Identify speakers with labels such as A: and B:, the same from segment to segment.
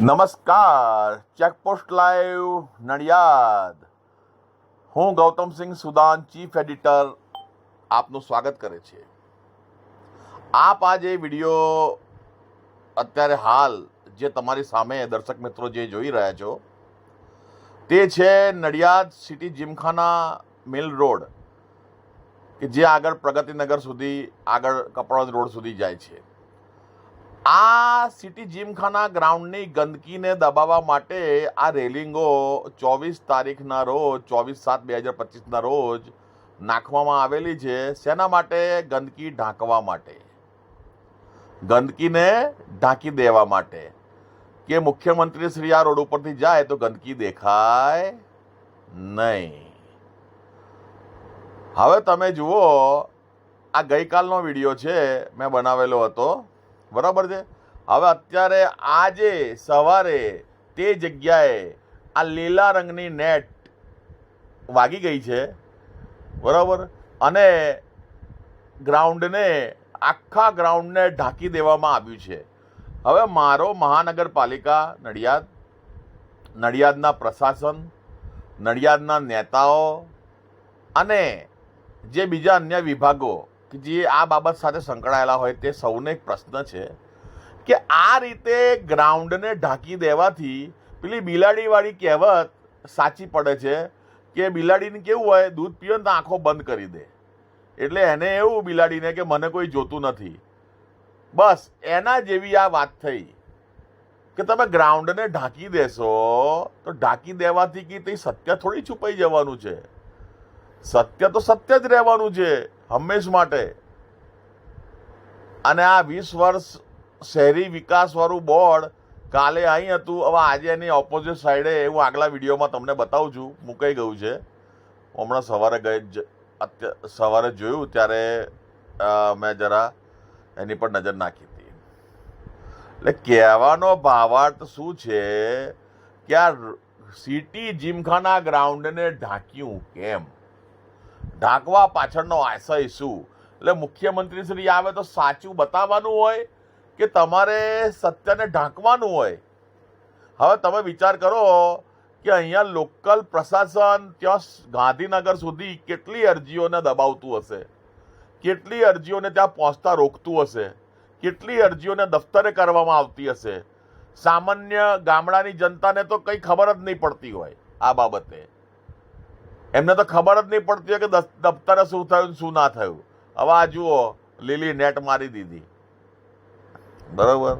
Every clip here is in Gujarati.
A: નમસ્કાર, ચેકપોસ્ટ લાઈવ નડિયાદ. હું ગૌતમસિંહ સુદાન, ચીફ એડિટર આપનું સ્વાગત કરે છે. આપ આ જે વીડિયો અત્યારે હાલ જે તમારી સામે દર્શક મિત્રો જે જોઈ રહ્યા છો, તે છે Nadiad City Gymkhana Mill Road, કે જે આગળ પ્રગતિનગર સુધી, આગળ કપડવંજ રોડ સુધી જાય છે. આ સિટી જીમખાના ગ્રાઉન્ડની ગંદકીને દબાવવા માટે આ રેલિંગો ચોવીસ તારીખના રોજ, ચોવીસ સાત બે હજાર પચીસના રોજ નાખવામાં આવેલી છે. શેના માટે? ગંદકી ઢાંકવા માટે. ગંદકીને ઢાંકી દેવા માટે. કે મુખ્યમંત્રી શ્રી આ રોડ ઉપરથી જાય તો ગંદકી દેખાય નહીં. હવે તમે જુઓ, આ ગઈકાલનો વીડિયો છે, મેં બનાવેલો હતો. બરાબર છે? હવે અત્યારે આજે સવારે તે જગ્યાએ આ લીલા રંગની નેટ વાગી ગઈ છે. બરાબર? અને ગ્રાઉન્ડને, આખા ગ્રાઉન્ડને ઢાંકી દેવામાં આવ્યું છે. હવે મારો મહાનગરપાલિકા, નડિયાદ, નડિયાદના પ્રશાસન, નડિયાદના નેતાઓ અને જે બીજા અન્ય વિભાગો કે જે આ બાબત સાથે સંકળાયેલા હોય તે સૌને એક પ્રશ્ન છે કે આ રીતે ગ્રાઉન્ડને ઢાંકી દેવાથી પેલી બિલાડીવાળી કહેવત સાચી પડે છે કે બિલાડીને કેવું હોય, દૂધ પીઓ ને તો આંખો બંધ કરી દે. એટલે એને એવું બિલાડીને કે મને કોઈ જોતું નથી. બસ એના જેવી આ વાત થઈ કે તમે ગ્રાઉન્ડને ઢાંકી દેશો તો ઢાંકી દેવાથી કે તે સત્ય થોડી છુપાઈ જવાનું છે? સત્ય તો સત્ય જ રહેવાનું છે. હંમેશ માટે. અને આ વીસ વર્ષ શહેરી વિકાસવાળું બોર્ડ કાલે અહીં હતું. હવે આજે એની ઓપોઝિટ સાઈડે હું આગલા વિડીયોમાં તમને બતાવું છું. મુકાઈ ગયું છે. હમણાં સવારે ગઈ સવારે જોયું ત્યારે મેં જરા એની પર નજર નાખી હતી. એટલે કહેવાનો ભાવાર્થ શું છે કે આ સિટી જીમખાના ગ્રાઉન્ડને ઢાંક્યું કેમ? ઢાંકવા પાછળનો આશય શું? એટલે મુખ્યમંત્રી શ્રી આવે તો સાચું બતાવવાનું હોય કે તમારે સત્યને ઢાંકવાનું હોય? હવે તમે વિચાર કરો કે અહીંયા લોકલ પ્રશાસન, ત્યાં ગાંધીનગર સુધી કેટલી અરજીઓને દબાવતું હશે? કેટલી અરજીઓને ત્યાં પહોંચતા રોકતું હશે? કેટલી અરજીઓને દફતરે કરવામાં આવતી હશે? સામાન્ય ગામડાની જનતાને તો કંઈ ખબર જ નહીં પડતી હોય આ બાબતે. એમને તો ખબર જ નહીં પડતી કે દફતરે શું થયું શું ના થયું. હવે આ જુઓ, લીલી નેટ મારી દીધી. બરાબર?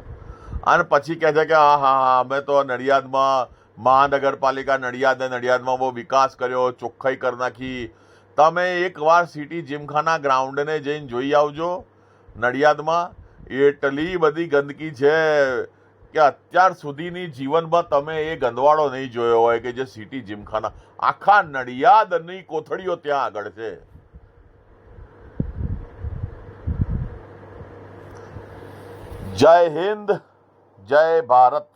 A: અને પછી કહે છે કે, હા હા હા, અમે તો નડિયાદમાં, મહાનગરપાલિકા નડિયાદ નડિયાદમાં બહુ વિકાસ કર્યો, ચોખ્ખાઈ કરી નાખી. તમે એકવાર સિટી જીમખાના ગ્રાઉન્ડને જઈને જોઈ આવજો નડિયાદમાં. એટલી બધી ગંદકી છે. કે અત્યાર સુધીની જીવનમાં તમે એ ગંદવાડો નહીં જોયો હોય કે જે સિટી જીમખાના આખા નડિયાદની કોથળીઓ ત્યાં આગળ છે. જય હિન્દ, જય ભારત.